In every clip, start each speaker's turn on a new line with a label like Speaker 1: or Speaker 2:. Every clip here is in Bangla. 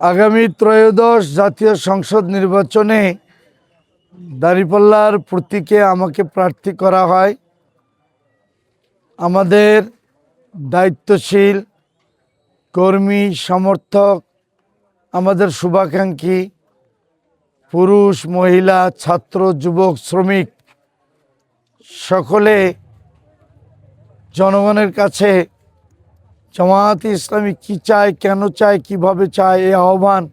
Speaker 1: আগামী ত্রয়োদশ জাতীয় সংসদ নির্বাচনে দাঁড়িপাল্লার প্রতীকে আমাকে প্রার্থী করা হয়। আমাদের দায়িত্বশীল, কর্মী, সমর্থক, আমাদের শুভাকাঙ্ক্ষী পুরুষ, মহিলা, ছাত্র, যুবক, শ্রমিক, সকলে জনগণের কাছে জামায়াত ইসলামী কি চায়, কেন চায়, কীভাবে চায়, এই আহ্বান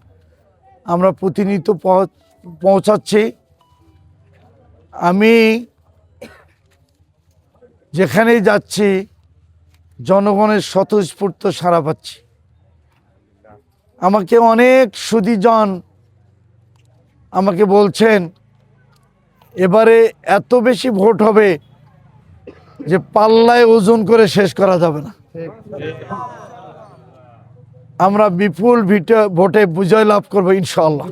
Speaker 1: আমরা প্রতিনিয়ত পৌঁছ- পৌঁছাচ্ছি। আমি যেখানেই যাচ্ছি, জনগণের স্বতঃস্ফূর্ত সাড়া পাচ্ছি। আমাকে অনেক সুদীজন আমাকে বলছেন, এবারে এত বেশি ভোট হবে যে পাল্লায় ওজন করে শেষ করা যাবে না। আমরা বিপুল ভিটে- বিজয় লাভ করব ইনশাল্লাহ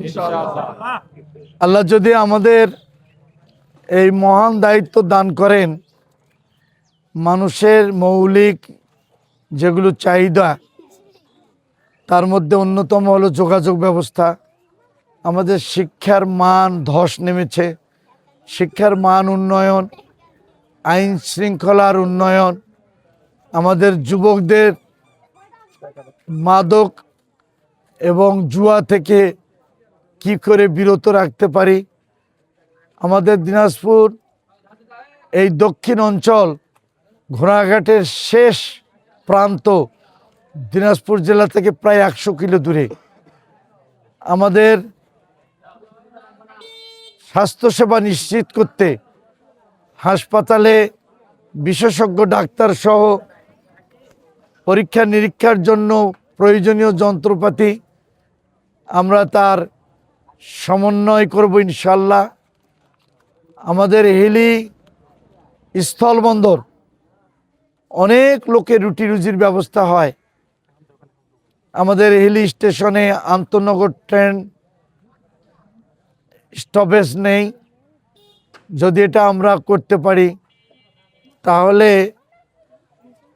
Speaker 1: আল্লাহ যদি আমাদের এই মহান দায়িত্ব দান করেন, মানুষের মৌলিক যেগুলো চাহিদা, তার মধ্যে অন্যতম হলো যোগাযোগ ব্যবস্থা। আমাদের শিক্ষার মান ধস নেমেছে। শিক্ষার মান উন্নয়ন, আইন শৃঙ্খলার উন্নয়ন আমাদের যুবকদের মাদক এবং জুয়া থেকে কি করে বিরত রাখতে পারি? আমাদের দিনাজপুর এই দক্ষিণ অঞ্চল ঘোড়াঘাটের শেষ প্রান্ত দিনাজপুর জেলা থেকে প্রায় একশো কিলো দূরে। আমাদের স্বাস্থ্যসেবা নিশ্চিত করতে হাসপাতালে বিশেষজ্ঞ ডাক্তার সহ পরীক্ষা নিরীক্ষার জন্য প্রয়োজনীয় যন্ত্রপাতি আমরা তার সমন্বয় করব ইনশাল্লাহ আমাদের হিলি স্থলবন্দর, অনেক লোকের রুটি রুজির ব্যবস্থা হয়। আমাদের হিলি স্টেশনে আন্তনগর ট্রেন স্টপেজ নেই। যদি এটা আমরা করতে পারি, তাহলে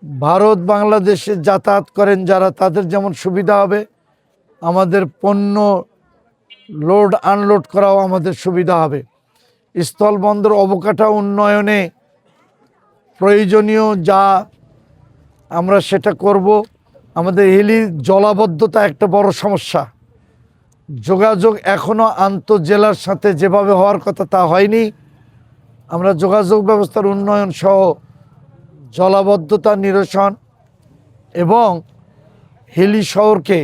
Speaker 1: ভারত বাংলাদেশে যাতায়াত করেন যারা, তাদের যেমন সুবিধা হবে, আমাদের পণ্য লোড আনলোড করাও আমাদের সুবিধা হবে। স্থলবন্দর অবকাঠা উন্নয়নে প্রয়োজনীয় যা আমরা সেটা করব। আমাদের হিলি জলাবদ্ধতা একটা বড় সমস্যা। যোগাযোগ এখনও আন্তঃজেলার সাথে যেভাবে হওয়ার কথা তা হয়নি। আমরা যোগাযোগ ব্যবস্থার উন্নয়ন সহ জলাবদ্ধতা নিরসন এবং হিলি শহরকে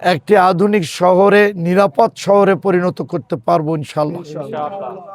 Speaker 1: একটি আধুনিক শহরে নিরাপদ শহরে পরিণত করতে পারব ইনশাল্লাহ